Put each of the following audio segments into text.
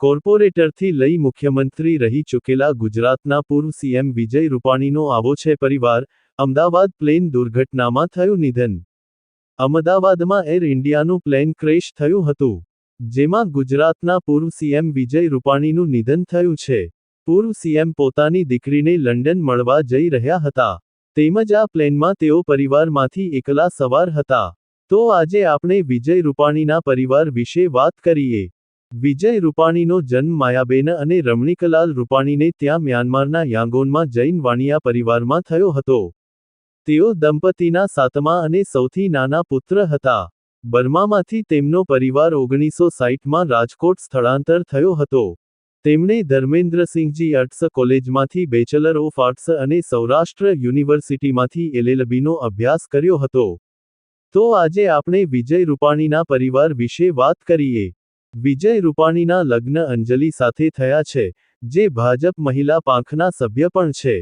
કોર્પોરેટરથી લઈ મુખ્યમંત્રી રહી ચૂકેલા ગુજરાતના પૂર્વ સીએમ વિજય રૂપાણીનો આવો છે પરિવાર, અમદાવાદ પ્લેન દુર્ઘટનામાં થયું નિધન. અમદાવાદમાં એર ઇન્ડિયાનું પ્લેન ક્રેશ થયું હતું, જેમાં ગુજરાતના પૂર્વ સીએમ વિજય રૂપાણીનું નિધન થયું છે. પૂર્વ સીએમ પોતાની દીકરીને લંડન મળવા જઈ રહ્યા હતા, તેમજ આ પ્લેનમાં તેઓ પરિવારમાંથી એકલા સવાર હતા. તો આજે આપણે વિજય રૂપાણીના પરિવાર વિશે વાત કરીએ. વિજય રૂપાણીનો જન્મ માયાબેન અને રમણીકલાલ રૂપાણીને ત્યાં મ્યાનમારના યાંગોનમાં જૈન વાણિયા પરિવારમાં થયો હતો. તેઓ દંપતીના સાતમા અને સૌથી નાના પુત્ર હતા. બર્મામાંથી તેમનો પરિવાર ઓગણીસો સાઠમાં રાજકોટ સ્થળાંતર થયો હતો. તેમણે ધર્મેન્દ્રસિંહજી આર્ટ્સ કોલેજમાંથી બેચલર ઓફ આર્ટ્સ અને સૌરાષ્ટ્ર યુનિવર્સિટીમાંથી એલએલબીનો અભ્યાસ કર્યો હતો. તો આજે આપણે વિજય રૂપાણીના પરિવાર વિશે વાત કરીએ. વિજય રૂપાણીના લગ્ન અંજલિ સાથે થયા છે, જે ભાજપ મહિલા પાંખના સભ્ય પણ છે.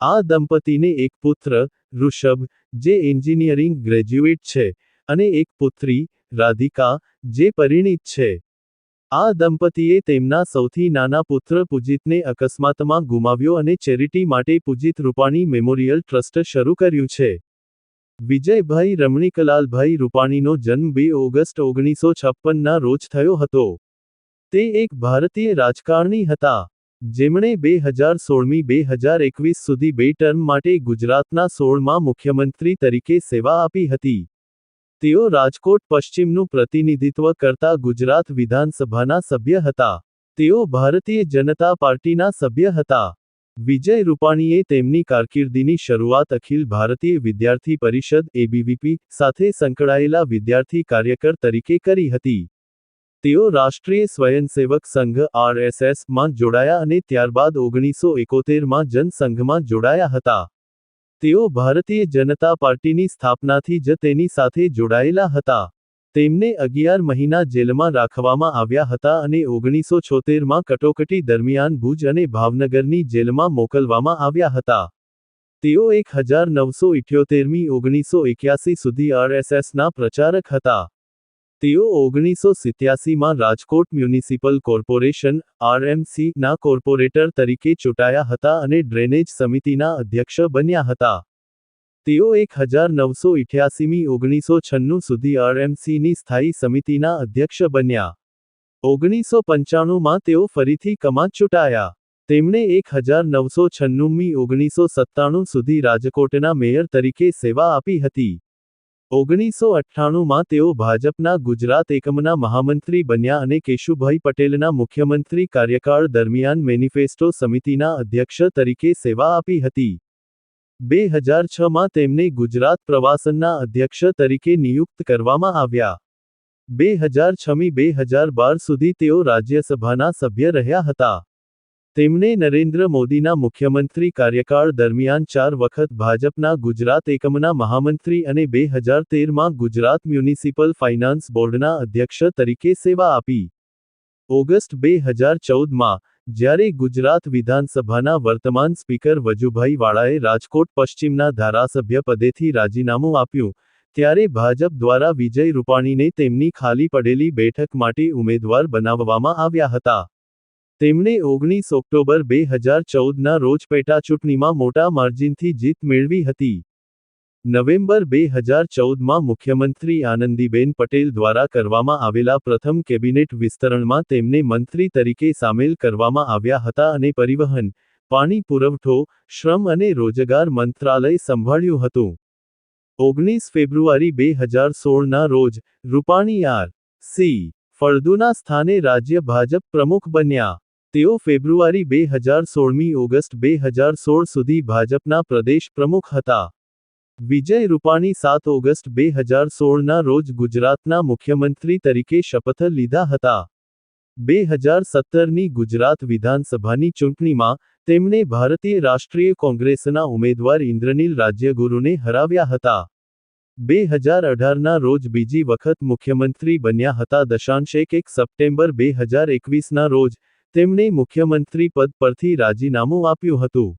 આ દંપતીને એક પુત્ર, ઋષભ, જે એન્જિનિયરિંગ ગ્રેજ્યુએટ છે, અને એક પુત્રી, રાધિકા, જે પરિણીત છે. આ દંપતીએ તેમના સૌથી નાના પુત્ર પૂજિતને અકસ્માતમાં ગુમાવ્યો અને ચેરિટી માટે પૂજિત રૂપાણી મેમોરિયલ ટ્રસ્ટ શરૂ કર્યું છે. વિજયભાઈ રમણીકલાલભાઈ રૂપાણીનો જન્મ બે ઓગસ્ટ ઓગણીસો છપ્પનના રોજ થયો હતો. તે એક ભારતીય રાજકારણી હતા. જેમણે બે હજાર સોળમી બે હજાર એકવીસ સુધી બે ટર્મ માટે ગુજરાતના સોળમાં મુખ્યમંત્રી તરીકે સેવા આપી હતી. તેઓ રાજકોટ પશ્ચિમનું પ્રતિનિધિત્વ કરતા ગુજરાત વિધાનસભાના સભ્ય હતા. તેઓ ભારતીય જનતા પાર્ટીના સભ્ય હતા. વિજય રૂપાણીએ તેમની કારકિર્દીની શરૂઆત અખિલ ભારતીય વિદ્યાર્થી પરિષદ એબીવીપી સાથે સંકળાયેલા વિદ્યાર્થી કાર્યકર તરીકે કરી હતી. તેઓ રાષ્ટ્રીય સ્વયંસેવક સંઘ આરએસએસમાં જોડાયા અને ત્યારબાદ ઓગણીસો એકોતેરમાં જનસંઘમાં જોડાયા હતા. તેઓ ભારતીય જનતા પાર્ટીની સ્થાપનાથી જ તેની સાથે જોડાયેલા હતા. તેમને અગિયાર મહિના જેલમાં રાખવામાં આવ્યા હતા અને ઓગણીસો છોતેરમાં કટોકટી દરમિયાન ભુજ અને ભાવનગરની જેલમાં મોકલવામાં આવ્યા હતા. તેઓ એક હજાર નવસો ઇઠ્યોતેરમી ઓગણીસો એક્યાસી સુધી આરએસએસના પ્રચારક હતા. તેઓ ઓગણીસો સિત્યાસીમાં રાજકોટ મ્યુનિસિપલ કોર્પોરેશન આરએમસીના કોર્પોરેટર તરીકે ચૂંટાયા હતા અને ડ્રેનેજ સમિતિના અધ્યક્ષ બન્યા હતા. તેઓ એક હજાર નવસો ઇઠ્યાસીમી ઓગણીસો છન્નું સુધી આરએમસીની સ્થાયી સમિતિના અધ્યક્ષ બન્યા. ઓગણીસો પંચાણુંમાં તેઓ ફરીથી કમાન ચૂંટાયા. તેમણે એક હજાર નવસો છન્નુંમી ઓગણીસો સત્તાણું સુધી રાજકોટના મેયર તરીકે સેવા આપી હતી. ઓગણીસો અઠ્ઠાણુંમાં તેઓ ભાજપના ગુજરાત એકમના મહામંત્રી બન્યા અને કેશુભાઈ પટેલના મુખ્યમંત્રી કાર્યકાળ દરમિયાન મેનિફેસ્ટો સમિતિના અધ્યક્ષ તરીકે સેવા આપી હતી. બે હજાર છમાં તેમને ગુજરાત પ્રવાસનના અધ્યક્ષ તરીકે નિયુક્ત કરવામાં આવ્યા. બે હજાર છમી બે હજાર બાર સુધી તેઓ રાજ્યસભાના સભ્ય રહ્યા હતા. તેમણે નરેન્દ્ર મોદીના મુખ્યમંત્રી કાર્યકાળ દરમિયાન ચાર વખત ભાજપના ગુજરાત એકમના મહામંત્રી અને બે હજાર તેરમાં ગુજરાત મ્યુનિસિપલ ફાઇનાન્સ બોર્ડના અધ્યક્ષ તરીકે સેવા આપી. ઓગસ્ટ બે હજાર ચૌદમાં જ્યારે ગુજરાત વિધાનસભાના વર્તમાન સ્પીકર વજુભાઈ વાળાએ રાજકોટ પશ્ચિમના ધારાસભ્ય પદેથી રાજીનામું આપ્યું, ત્યારે ભાજપ દ્વારા વિજય રૂપાણીને તેમની ખાલી પડેલી બેઠક માટે ઉમેદવાર બનાવવામાં આવ્યા હતા. તેમણે ઓગણીસ ઓક્ટોબર બે હજાર ચૌદના રોજ પેટાચૂંટણીમાં મોટા માર્જિનથી જીત મેળવી હતી. નવેમ્બર બે હજાર ચૌદમાં મુખ્યમંત્રી આનંદીબેન પટેલ દ્વારા કરવામાં આવેલા પ્રથમ કેબિનેટ વિસ્તરણમાં તેમને મંત્રી તરીકે સામેલ કરવામાં આવ્યા હતા અને પરિવહન, પાણી પુરવઠો, શ્રમ અને રોજગાર મંત્રાલય સંભાળ્યું હતું. ઓગણીસ ફેબ્રુઆરી બે હજાર સોળના રોજ, રૂપાણી આર. સી. ફળદુના સ્થાને રાજ્ય ભાજપ પ્રમુખ બન્યા. તેઓ ફેબ્રુઆરી બે હજાર સોળમી ઓગસ્ટ બે હજાર સોળ સુધી ભાજપના પ્રદેશ પ્રમુખ હતા. વિજય રૂપાણી સાત ઓગસ્ટ બે હજાર સોળના રોજ ગુજરાતના મુખ્યમંત્રી તરીકે શપથ લીધા હતા. બે હજાર સત્તરની ગુજરાત વિધાનસભાની ચૂંટણીમાં તેમણે ભારતીય રાષ્ટ્રીય કોંગ્રેસના ઉમેદવાર ઇન્દ્રનીલ રાજ્યગુરુને હરાવ્યા હતા. બે હજાર અઢારના રોજ બીજી વખત મુખ્યમંત્રી બન્યા હતા. દશાંશ એક એક સપ્ટેમ્બર બે હજાર એકવીસના રોજ તેમણે મુખ્યમંત્રી પદ પરથી રાજીનામું આપ્યું હતું.